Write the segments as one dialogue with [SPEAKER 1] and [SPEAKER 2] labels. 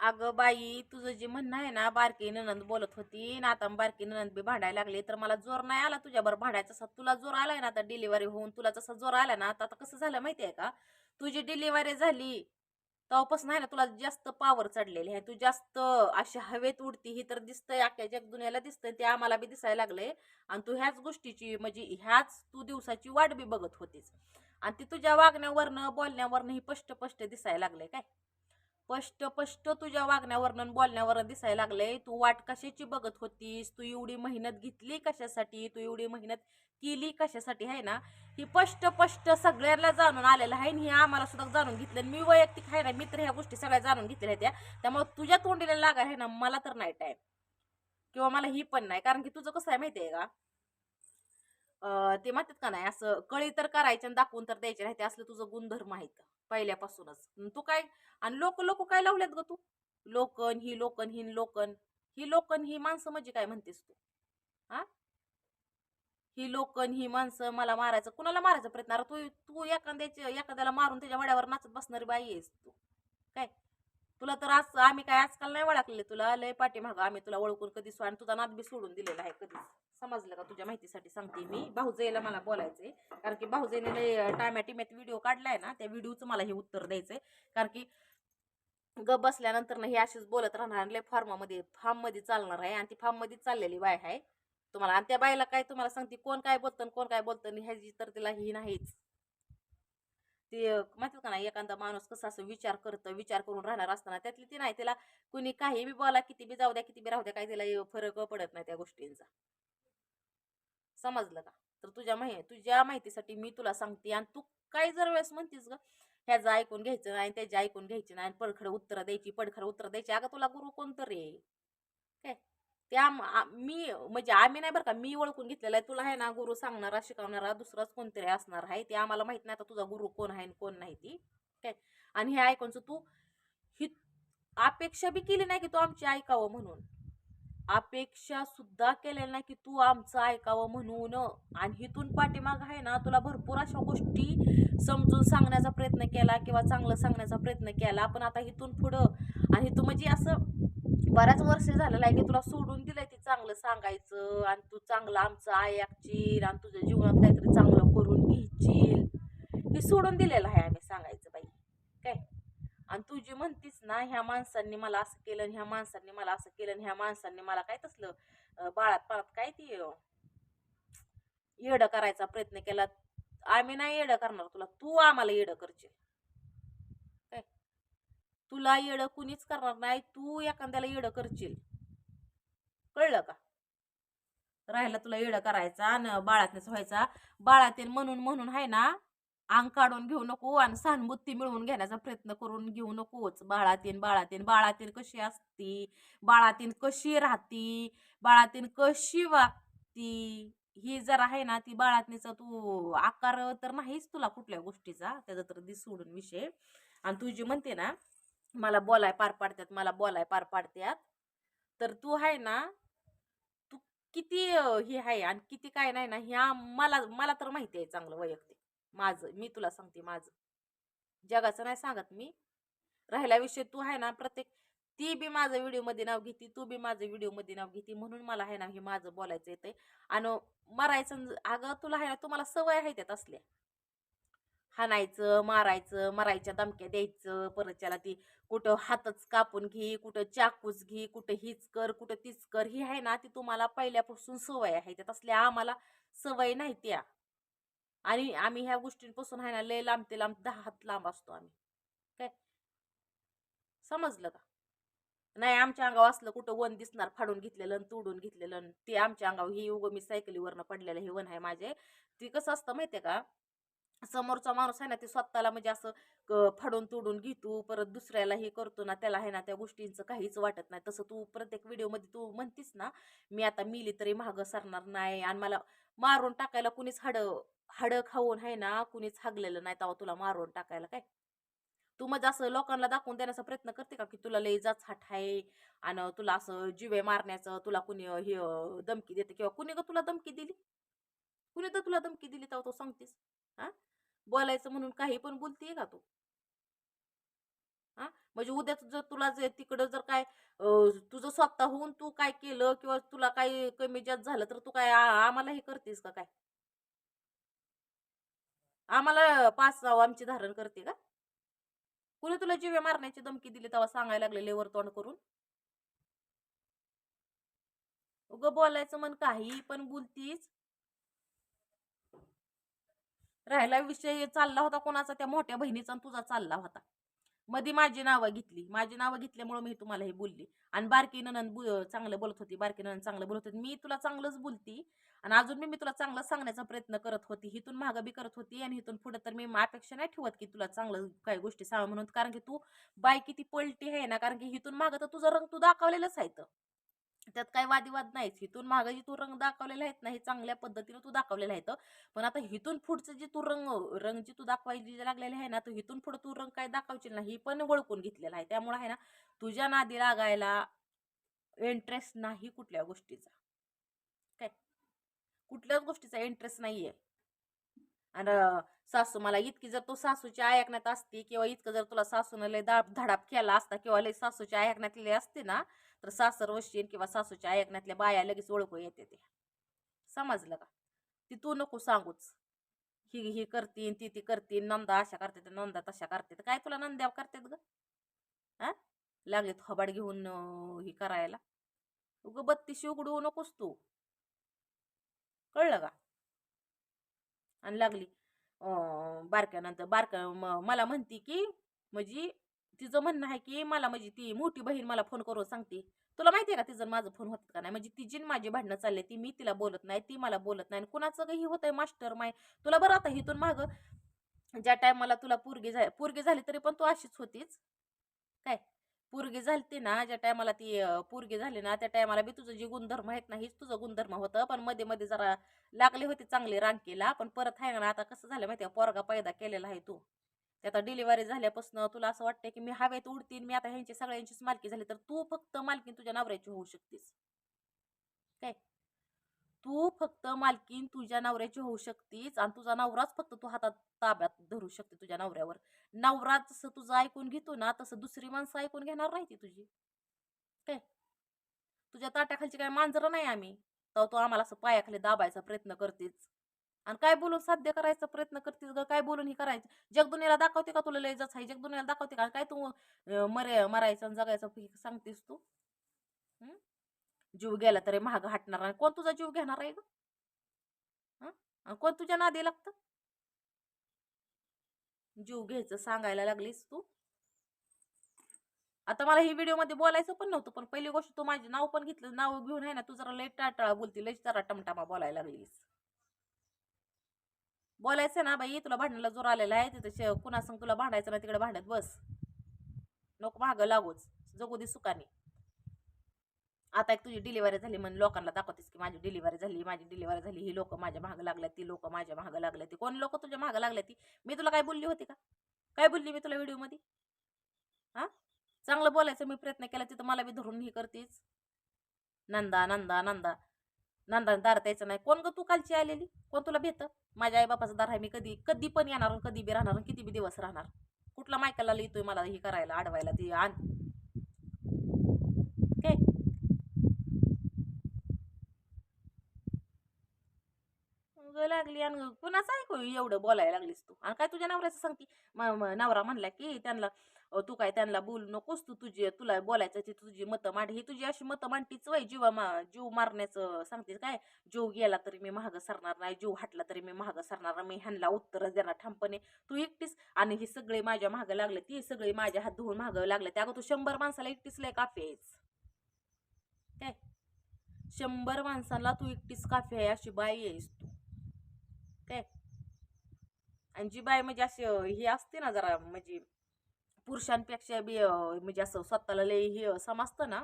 [SPEAKER 1] अगं बाई तुझं जे म्हणणं आहे ना बारकी ननंद बोलत होती ना आता बारकी ननंद बी भांडायला लागली तर मला जोर नाही आला तुझ्यावर भांडायचा. तसा तुला जोर आलाय ना आता डिलिव्हरी होऊन तुला तसा जोर आला ना आता आता कसं झालं माहिती आहे का? तुझी डिलिव्हरी झाली तेव्हापासून आहे ना तुला जास्त पावर चढलेली आहे. तू जास्त अशी हवेत उडती ही तर दिसतंय अख्ख्या जगदुन्याला दिसतंय ते आम्हाला बी दिसायला लागले. आणि तू ह्याच गोष्टीची म्हणजे ह्याच तू दिवसाची वाट बी बघत होतीस. आणि ती तुझ्या वागण्यावरनं बोलण्यावरनं ही स्पष्ट स्पष्ट दिसायला लागले काय? स्पष्ट स्पष्ट तुझ्या वागण्यावरनं बोलण्यावर बोलण्यावरनं दिसायला लागलंय. तू वाट कशाची बघत होतीस? तू एवढी मेहनत घेतली कशासाठी? तू एवढी मेहनत केली कशासाठी? आहे ना? ही स्पष्ट स्पष्ट सगळ्यांना जाणून आलेलं आहे आणि हे आम्हाला सुद्धा जाणून घेतलं मी वैयक्तिक आहे ना मित्र ह्या गोष्टी सगळ्या जाणून घेतलेल्या त्या त्यामुळे तुझ्या तोंडीला लागा आहे ना मला तर नाही टाईम किंवा मला ही पण नाही. कारण की तुझं कसं आहे माहिती आहे का ते म्हणतात का नाही असं कळी तर करायचे आणि दाखवून तर द्यायचे नाही. ते असलं तुझं गुणधर्म आहेत पहिल्यापासूनच. तू काय आणि लोक लोक काय लावल्यात ग तू? लोकन ही लोकन हिन लोकन ही लोकन ही माणसं म्हणजे काय म्हणतेस तू? हा? ही लोकन ही माणसं मला मारायचं कुणाला मारायचा प्रयत्न? तू तू एखाद्याच्या एखाद्याला मारून त्याच्या वड्यावर नाचत बसणारी बाई आहेस तू. काय? तुला तर आज आम्ही काय आजकाल नाही ओळखले. तुला लय पाठीमागं आम्ही तुला ओळखून कधी सो आणि तुझा नाद बी सोडून दिलेला आहे कधीच. समजलं का तुझ्या माहितीसाठी सांगते मी. भाऊजाईला मला बोलायचंय. कारण की भाऊजेने लय टायमॅटिम्यात व्हिडिओ काढलाय ना त्या व्हिडिओचं मला हे उत्तर द्यायचंय. कारण की ग बसल्यानंतर ना हे अशीच बोलत राहणार आणि लय फॉर्मामध्ये फार्ममध्ये चालणार आहे आणि ती फार्ममध्ये चाललेली बाय आहे. तुम्हाला आणि त्या बाईला काय तुम्हाला सांगते कोण काय बोलतं कोण काय बोलतं ह्याची तर तिला ही नाहीच. ते माहिती का नाही एखादा माणूस कसा असं विचार करतं विचार करून राहणार असताना त्यातली ती नाही त्याला कुणी काही बी बोला किती बी जाऊ द्या किती बी राहू द्या काही त्याला फरक पडत नाही त्या गोष्टींचा. समजलं का? तर तुझ्या माहि तुझ्या माहितीसाठी मी तुला सांगते आणि तू काही जर वेळेस म्हणतीस ग ह्याचं ऐकून घ्यायचं नाही त्याचे ऐकून घ्यायचे नाही पडखडं उत्तरं द्यायची पडखडं उत्तरं द्यायची. अगं तुला गुरु कोणतं रे? काय? त्या मी म्हणजे आम्ही नाही बरं का मी ओळखून घेतलेला आहे. तुला आहे ना गुरु सांगणारा शिकवणारा दुसराच कोणतरी असणार आहे. ते आम्हाला माहीत नाही आता तुझा गुरु कोण आहे आणि कोण नाही ती. काय आणि हे ऐकूनच तू ही अपेक्षा बी केली नाही की तू आमची ऐकावं म्हणून. अपेक्षा सुद्धा केलेल्या नाही की तू आमचं ऐकावं म्हणून. आणि इथून पाठीमाग आहे ना तुला भरपूर अशा गोष्टी समजून सांगण्याचा प्रयत्न केला किंवा चांगलं सांगण्याचा प्रयत्न केला. पण आता इथून पुढं आणि तू म्हणजे असं बऱ्याच वर्ष झालेलं आहे की तुला सोडून दिलंय ते चांगलं सांगायचं आणि तू चांगलं आमचं ऐकशील आणि तुझ्या जीवनात काहीतरी चांगलं करून घेशील हे सोडून दिलेलं आहे आम्ही सांगायचं बाई. काय? आणि तू जी म्हणतीस ना ह्या माणसांनी मला असं केलं आणि ह्या माणसांनी मला असं केलं आणि ह्या माणसांनी मला काय तसलं बाळात पाळात काय ती अं, येडं करायचा प्रयत्न केला. आम्ही नाही येडं करणार तुला. तू आम्हाला येडं करशील. तुला येडं कुणीच करणार नाही तू एखाद्याला येडं करशील. कळलं का? राहिला तुला येडं करायचा आणि बाळातनेच व्हायचा. बाळातील म्हणून म्हणून आहे ना अंग काढून घेऊ नको आणि सहानुभूती मिळवून घेण्याचा प्रयत्न करून घेऊ नकोच. बाळातीन बाळातीन बाळातीन कशी असती बाळातीन कशी राहती बाळातीन कशी वागती ही जर आहे ना ती बाळातनीचा तू आकार तर नाहीच तुला कुठल्या गोष्टीचा त्याचा तर दिस सोडून विषय. आणि तू जी म्हणते ना मला बोलाय पार पाडतात मला बोलाय पार पाडतात. तर तू आहे ना तू किती हे आहे आणि किती काय नाही ना ह्या मला मला तर माहिती आहे चांगलं वैयक्तिक. माझं मी तुला सांगते माझं. जगाचं नाही सांगत मी. राहिला विषय तू आहे ना प्रत्येक ती बी माझं व्हिडिओमध्ये नाव घेते तू बी माझं व्हिडिओमध्ये नाव घेते म्हणून मला आहे ना हे माझं बोलायचं येते आणि मरायचं अगं तुला आहे ना तुम्हाला सवय आहे त्यात असल्या. हाणायचं मारायचं मारायच्या धमक्या द्यायचं परत त्याला ती कुठं हातच कापून घे कुठं चाकूच घे कुठं हीच कर कुठं तीच कर ही आहे ना ती तुम्हाला पहिल्यापासून सवय आहे. त्यात असल्या आम्हाला सवय नाही त्या. आणि आम्ही ह्या गोष्टींपासून आहे ना लय लांब ते लांब दहा हात लांब असतो आम्ही. काय? समजलं का? नाही आमच्या अंगावर असलं कुठं वन दिसणार फाडून घेतलेलं तोडून घेतलेलं ते आमच्या अंगावर ही उगं मी सायकलीवरनं पडलेलं हे वन आहे माझे. ती कसं असतं माहितीये का? समोरचा माणूस आहे ना ते स्वतःला म्हणजे असं फाडून तोडून घेतो परत दुसऱ्याला हे करतो ना त्याला आहे ना त्या गोष्टींचं काहीच वाटत नाही. तसं तू प्रत्येक व्हिडिओमध्ये तू म्हणतीस ना मी आता मिली तरी महाग सरणार नाही आणि मला मारून टाकायला कुणीच हाडं हाडं खाऊन आहे ना कुणीच हागलेलं नाही तेव्हा तुला मारून टाकायला काय? तू म्हणजे असं लोकांना दाखवून देण्याचा प्रयत्न करते का की तुला लय जाच हाट आहे आणि तुला असं जिवे मारण्याचं तुला कुणी हे धमकी देते किंवा कुणी ग तुला धमकी दिली? कुणी तर तुला धमकी दिली तेव्हा तू सांगतेस? हा बोलायचं म्हणून काही पण बोलतीये का तू? हा म्हणजे उद्याच जर तुला जर तिकडं जर काय तुझं स्वतःहून तू काय केलं किंवा तुला काही कमी जास्त झालं तर तू काय आम्हाला हे करतेस का काय? आम्हाला पाच जाव आमची धारण करते का? कुणी तुला जीवे मारण्याची धमकी दिली तेव्हा सांगायला लागले लेवर तोंड करून? उग बोलायचं मन काही पण बोलतीस. राहिला विषय चालला होता कोणाचा त्या मोठ्या बहिणीचा आणि तुझा चालला होता. मध्ये माझी नावं घेतली. माझी नावं घेतल्यामुळे मी तुम्हाला हे बोलली. आणि बारकी ननंद चांगलं बोलत होती. बारकी ननंद चांगलं बोलत होती. मी तुला चांगलंच बोलती. आणि अजून मी तुला चांगलं सांगण्याचा प्रयत्न करत होती. हिथून मागं बी करत होती आणि हिथून पुढे तर मी अपेक्षा नाही ठेवत की तुला चांगलं काही गोष्टी सांग म्हणून. कारण की तू बाय किती पलटी आहे ना. कारण की हिथून मागं तर तुझा रंग तू दाखवलेलाच आहे तर. त्यात काही वादिवाद नाहीच. हिथून मागं जी तू रंग दाखवलेला आहेत ना हे चांगल्या पद्धतीने तू दाखवलेला आहे तर. पण आता हिथून पुढचं जे तू रंग रंग जी तू दाखवायची जे लागलेले आहे ना तर हिथून पुढे तू रंग काय दाखवशील ना ही पण ओळखून घेतलेला आहे. त्यामुळे आहे ना तुझ्या नादी लागायला इंटरेस्ट नाही कुठल्या गोष्टीचा. काय? कुठल्याच गोष्टीचा इंटरेस्ट नाहीये. आणि सासू मला इतकी जर तू सासूची ऐकण्यात असती किंवा इतकं जर तुला सासूनं लय दाब धडाप केला असता किंवा लय सासूची ऐकण्यातली असते ना तर सासर वशीन किंवा सासूच्या ऐकण्यातल्या बाया लगेच ओळखू येते ते. समजलं का? ती तू नको सांगूच. ही ही करतीन ती ती करतीन नंदा अशा करते नंदा तशा करते. काय तुला नंद्या करतात ग? हा लागले थोबाड घेऊन ही करायला. उग बत्तीशी उघडू नकोस तू. कळलं का? आणि लागली. बारक्यानंतर बारक्या मला म्हणती की म्हणजे तिचं म्हणणं आहे की मला म्हणजे ती मोठी बहीण मला फोन करून सांगते. तुला माहिती आहे का तिचं माझं फोन होत का नाही? म्हणजे तिची माझी भांडणं चालले ती मी तिला बोलत नाही ती मला बोलत नाही आणि कुणाचं काही होतंय मास्टर माय. तुला बरं आता हिथून माग ज्या टायमाला तुला पोरगी झाली पोरगी झाली तरी पण तू अशीच होतीच काय? पोरगी झालती ना ज्या टायमाला ती अं, पोरगी झाली ना त्या टायमाला बी तुझं जे गुणधर्म आहेत ना हेच तुझं गुणधर्म होतं. पण मध्ये मध्ये जरा लागले होते चांगले रांकेला पण परत आहे ना आता कसं झालं माहिती पोरगा पैदा केलेला आहे तू. ते आता डिलिव्हरी झाल्यापासून तुला असं वाटतं की मी हवेत उडतीन मी आता ह्यांची सगळ्यांचीच मालकी झाली तर तू फक्त मालकीन तुझ्या नवऱ्याची होऊ शकतेस. काय? तू फक्त मालकीन तुझ्या नवऱ्याची होऊ शकतीस आणि तुझा नवराच फक्त तू हातात ताब्यात धरू शकते तुझ्या नवऱ्यावर. नवरा जसं तुझं ऐकून घेतो ना तसं दुसरी माणसं ऐकून घेणार नाही ती तुझी. काय? तुझ्या ताट्याखालची काय मांजरं नाही आम्ही. तर तू आम्हाला असं पायाखाली दाबायचा प्रयत्न करतेस. आणि काय बोलून साध्य करायचा प्रयत्न करतेस ग? काय बोलून हे करायचं? जगदुनियाला दाखवते का तुला लय जच आहे जगदुनियाला दाखवते का? काय तू मर मरे मरायचं आणि जगायचं हे सांगतेस तू? जीव गेला तरी महाग हटणार नाही. कोण तुझा जीव घेणार आहे ग? कोण तुझ्या नादी लागतं? जीव घ्यायचं सांगायला लागलीस तू? आता मला ही व्हिडिओमध्ये बोलायचं पण नव्हतं पण पहिली गोष्ट तू माझे नाव पण घेतलं. नाव घेऊन आहे ना तू जरा लय टाटाळा बोलती लय जरा टमटामा बोलायला लागलीस. बोलायचं ना बाई तुला भांडणाला जोर आलेला आहे तिथं कुणासंग तुला भांडायचं ना तिकडे भांडत बस. नको मागं लागूच. जगू दे सुखाने. आता एक तुझी डिलिव्हरी झाली म्हणून लोकांना दाखवतेस की माझी डिलिव्हरी झाली माझी डिलिव्हरी झाली. ही लोक माझ्या मागं लागल्या ती लोक माझ्या मागं लागल्या ती कोण लोक तुझ्या मागं लागल्या ती मी तुला काय बोलली होती का? काय बोलली मी तुला व्हिडिओमध्ये? हा? चांगलं बोलायचं मी प्रयत्न केला तिथं मला बी धरून ही करतेस. नंदा नंदा नंदा. नंदा दार त्यायचं नाही. कोण ग तू कालची आलेली? कोण तुला भेट माझ्या आई बापाचा दार आहे मी कधी कधी पण येणार कधी बी राहणार किती बी दिवस राहणार. कुठला मायकाला लिहितोय मला हे करायला अडवायला ती आण काय लागली आणि कुणाचं ऐकू एवढं बोलायला लागलीस तू? आणि काय तुझ्या नवऱ्याचं सांगती? नवरा म्हणला की त्यांना तू काय त्यांना बोलू नकोस तू तुझी तुला बोलायचं ती तुझी मतं मांड. ही तुझी अशी मतं मांडतीच वय जीवा मा जीव मारण्याचं सांगतेस काय? जीव गेला तरी मी महाग सरणार नाही जीव हटला तरी मी महाग सरणार नाही मी ह्यांना उत्तरच देणार ठामपणे. तू एकटीस आणि हे सगळे माझ्या महाग लागले ती सगळे माझ्या हात धुवून महाग लागले. त्या अगं तू शंभर माणसाला एकटीस लय काफी आहेस. काय? शंभर माणसाला तू एकटीच काफी आहे अशी बाई आहेस तू. काय? आणि जी बाई म्हणजे अशी ही असते ना जरा म्हणजे पुरुषांपेक्षा बी म्हणजे असं स्वतःला लय हे समजतं ना.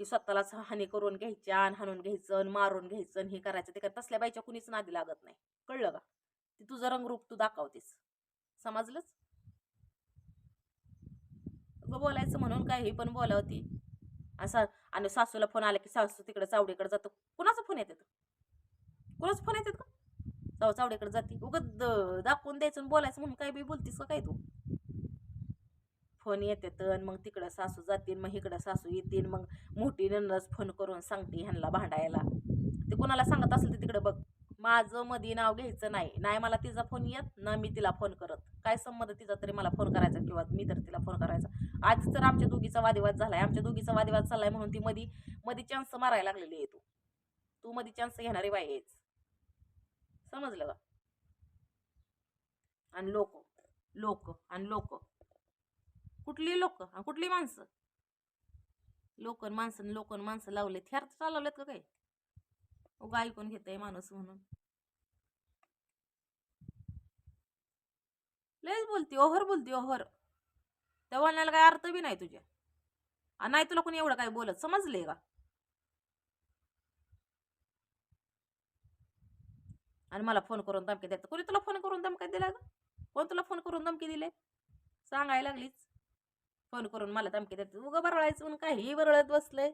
[SPEAKER 1] की स्वतःलाच हानी करून घ्यायच्या आणि हाणून घ्यायचं आणि मारून घ्यायचं आणि हे करायचं ते काय तसल्या बाईच्या कुणीच नादी लागत नाही. कळलं का? ती तुझं रंगरूप तू दाखवतेस. समजलंच? बोलायचं म्हणून काही पण बोलावती. असं आणि सासूला फोन आला की सासू तिकडे चावडीकडे जातो. कुणाचा फोन येतात कुणाचा फोन येतात का जाऊ चावडीकडे जाते. उगत दाखवून द्यायचं बोलायचं म्हणून काय बी बोलतीस का काय तू? फोन येते तर मग तिकडं सासू जातील मग इकडं सासू येतील मग मोठी नंदच फोन करून सांगते ह्यांना भांडायला. ते कोणाला सांगत असेल तर तिकडं बघ. माझं मधी नाव घ्यायचं नाही. नाही मला तिचा फोन येत ना मी तिला फोन करत. काय संबंध तिचा तरी मला फोन करायचा किंवा मी तर तिला फोन करायचा. आज तर आमच्या दोघीचा वादिवाद झालाय. आमच्या दोघीचा वादिवाद चाललाय म्हणून ती मधी मधी चान्स मारायला लागलेली आहे तू. तू मधी चान्स घेणारी बाई आहेस. समजलं का? आणि लोक लोक आणि लोक. कुठली लोक आणि कुठली माणसं? लोकन माणसं लोक माणसं लावले थ्यार चालवलेत का काही उगा ऐकून घेतय माणूस म्हणून. लयच बोलती ओहर बोलती ओहर त्या बोलण्याला काय अर्थ बी नाही तुझ्या. आणि नाही तुला कोणी एवढं काय बोलत समजले का? आणि मला फोन करून धमकी देत कोणी तुला फोन करून धमकी दिला गं? कोण तुला फोन करून धमकी दिले? सांगायला लागलीच फोन करून मला धमकी देत उगं बरळायचं म्हणून काही बरळत बसलंय.